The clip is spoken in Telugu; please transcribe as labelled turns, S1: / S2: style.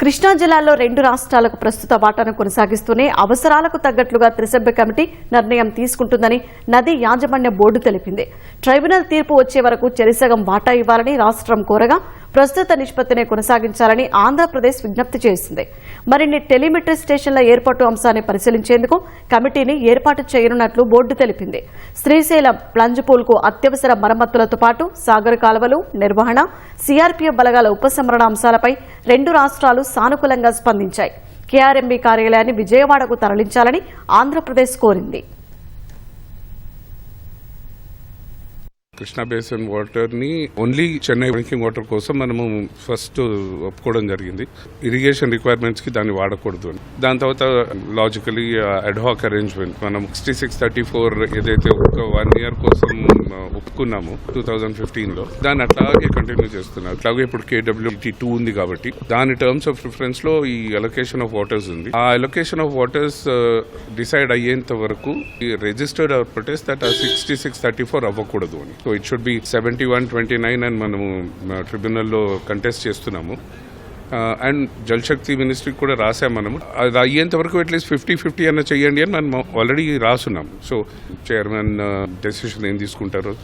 S1: కృష్ణా జిల్లాలో రెండు రాష్ట్రాలకు ప్రస్తుత వాటాను కొనసాగిస్తూనే అవసరాలకు తగ్గట్లుగా త్రిసభ్య కమిటీ నిర్ణయం తీసుకుంటుందని నది యాజమాన్య బోర్డు తెలిపింది. ట్రైబ్యునల్ తీర్పు వచ్చే వరకు చెరిసగం వాటా ఇవ్వాలని రాష్ట్రం కోరగా ప్రస్తుత నిష్పత్తినే కొనసాగించాలని ఆంధ్రప్రదేశ్ విజ్ఞప్తి చేసింది. మరిన్ని టెలిమెట్రీ స్టేషన్ల ఏర్పాటు అంశాన్ని పరిశీలించేందుకు కమిటీని ఏర్పాటు చేయనున్నట్లు బోర్డు తెలిపింది. శ్రీశైలం ప్లంజ్ పూల్కు అత్యవసర మరమ్మతులతో పాటు సాగర్ కాలువలు నిర్వహణ సీఆర్పీఎఫ్ బలగాల ఉపసంహరణ అంశాలపై రెండు రాష్ట్రాలు సానుకూలంగా స్పందించాయి. కేఆర్ఎంబీ కార్యాలయాన్ని విజయవాడకు తరలించాలని ఆంధ్రప్రదేశ్ కోరింది.
S2: కృష్ణా బేసిన్ వాటర్ని ఓన్లీ చెన్నై డ్రింకింగ్ వాటర్ కోసం మనము ఫస్ట్ ఒప్పుకోవడం జరిగింది. ఇరిగేషన్ రిక్వైర్మెంట్స్కి దాన్ని వాడకూడదు అని. దాని తర్వాత లాజికలీ అడ్హాక్ అరేంజ్మెంట్ మనం సిక్స్టీ సిక్స్ థర్టీ ఫోర్ ఏదైతే ఒక వన్ ఇయర్ కోసం ఒప్పుకున్నాము టూ థౌజండ్ ఫిఫ్టీన్లో దాన్ని అట్లాగే కంటిన్యూ చేస్తున్నారు. అట్లాగే ఇప్పుడు కేడబ్ల్యూటీ టూ ఉంది కాబట్టి దాని టర్మ్స్ ఆఫ్ రిఫరెన్స్లో ఈ అలొకేషన్ ఆఫ్ వాటర్స్ ఉంది. ఆ అలొకేషన్ ఆఫ్ వాటర్స్ డిసైడ్ అయ్యేంత వరకు ఈ registered protest that sixty six thirty four అవ్వకూడదు అని. So it should be seventy one twenty nine అని మనము ట్రిబ్యునల్లో కంటెస్ట్ చేస్తున్నాము. అండ్ జల్శక్తి మినిస్ట్రీకి కూడా రాసాం మనము. అది అయ్యేంత వరకు అట్లీస్ట్ ఫిఫ్టీ ఫిఫ్టీ అన్న చెయ్యండి అని మనం ఆల్రెడీ రాసున్నాం. సో చైర్మన్ డెసిషన్ ఏం తీసుకుంటారు.